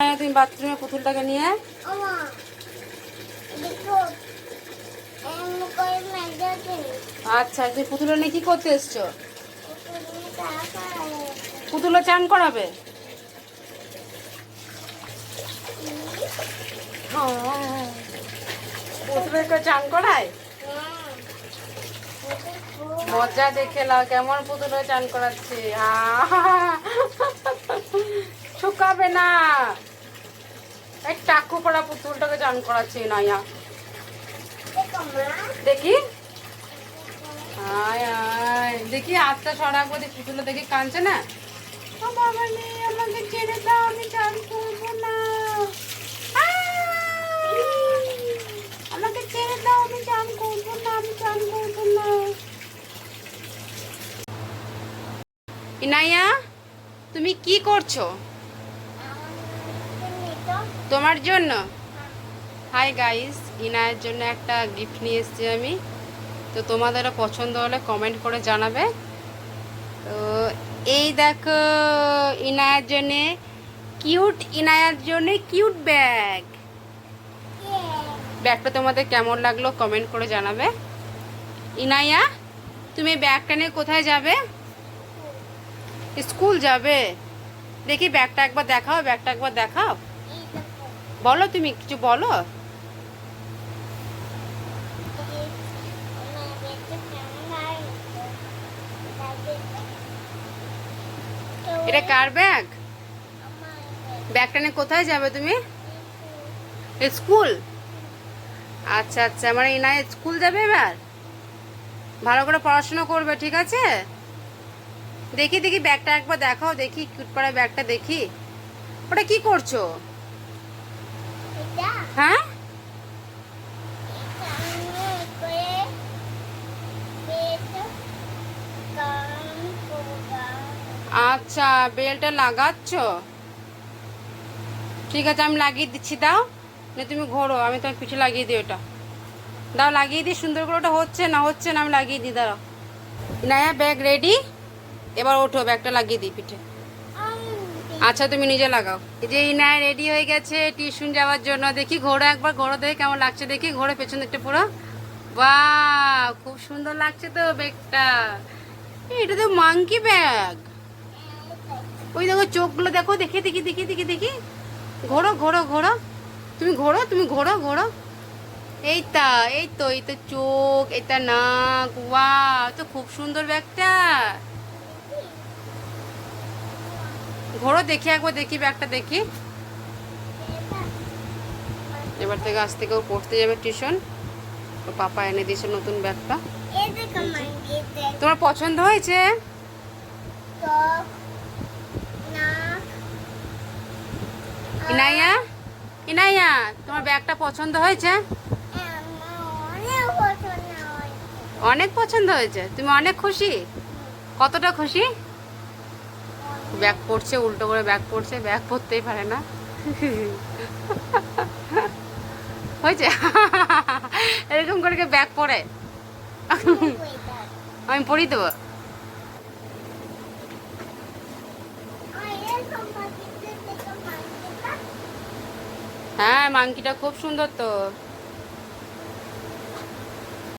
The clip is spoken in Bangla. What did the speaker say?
হ্যাঁ, তুমি বাথরুমে পুতুলটাকে নিয়ে আচ্ছা তুমি পুতুলটা নিয়ে কি করতে এসছো? পুতুলে চান করাবে? পুতুলকে চান করায়? মজা দেখে লাও কেমন পুতুলে চান করাচ্ছে! শুকাবে না। এই টাকু পড়া পুতুলটাকে চান করাচ্ছে নাইয়া দেখো। দেখি আটটা সরাবো দেখি পুতুলে দেখি কাঁদছে না? আমি চান করব না। আমি চান করব না, আমি চান করব না। তুমি কি করছ? তোমার জন্য। হাই গাইস ইনায়ের জন্য একটা গিফট নিয়ে এসেছি আমি। তো তোমাদেরও পছন্দ হলে কমেন্ট করে জানাবে। তো এই দেখো, ইনায়ের জন্য কিউট ইনায়ার জন্য কিউট ব্যাগ ব্যাগটা তোমাদের কেমন লাগল কমেন্ট করে জানাবে। ইনায়া, তুমি ব্যাগটা নিয়ে কোথায় যাবে? স্কুল যাবে। দেখি ব্যাগটা একবার দেখাও ব্যাগটা একবার দেখাও। বলো তুমি, কিছু বলো? এটা কার ব্যাগ? ব্যাগটা নিয়ে কোথায় যাবে তুমি? স্কুল? আচ্ছা আচ্ছা মানে ইনা স্কুল যাবে এবার? ভালো করে পড়াশোনা করবে, ঠিক আছে? দেখি দেখি ব্যাগটা একবার দেখাও, দেখি, কিউট করা ব্যাগটা দেখি। ওটা কি করছ? হ্যাঁ? আচ্ছা বেলটা লাগাচ্ছ? ঠিক আছে, আমি লাগিয়ে দিচ্ছি, দাও। না, তুমি ঘোরো, আমি তোমার পিঠে লাগিয়ে দিই ওটা। দাও, লাগিয়ে দিই, সুন্দর করে ওটা হচ্ছে না হচ্ছে না, আমি লাগিয়ে দিই, দাঁড়াও। নায়া, ব্যাগ রেডি? এবার ওঠো, ব্যাগটা লাগিয়ে দিই পিঠে। আচ্ছা তুমি নিজে লাগাও। এই যে ইনায় রেডি হয়ে গেছে, টিউশন যাওয়ার জন্য। দেখি ঘোড়ো একবার ঘোড়ো দেখে, কেমন লাগছে দেখি। ঘোড়ো পেছন দিকটা পুরো। বা খুব সুন্দর লাগছে তো ব্যাগটা এটা তো মাংকি ব্যাগ ওই দেখো, চোখগুলো দেখো, দেখি দেখি দেখি দেখি দেখি। ঘোরো ঘোরো ঘোরো তুমি ঘোরো তুমি ঘোরো ঘোরো এই তা, এই তো এই তো চোখ, এটা নাক। ওয়া তো খুব সুন্দর ব্যাগটা। ঘোরো দেখি একবার দেখি ব্যাগটা দেখি। এবার থেকে আজ থেকে ও পড়তে যাবে টিউশন। ওর পাপা এনে দিয়েছে নতুন ব্যাগটা। তোমার পছন্দ হয়েছে? ইনাইয়া? ইনাইয়া তোমার ব্যাগটা পছন্দ হয়েছে। অনেক পছন্দ হয়েছে? তুমি অনেক খুশি? কতটা খুশি? ব্যাগ পড়ছে, উল্টো করে ব্যাগ পড়ছে, ব্যাগ পরতেই পারে না। হয়েছে? এরকম করে ব্যাগ পরে আমি পড়ি দেবো। হ্যাঁ মাংকিটা খুব সুন্দর তো।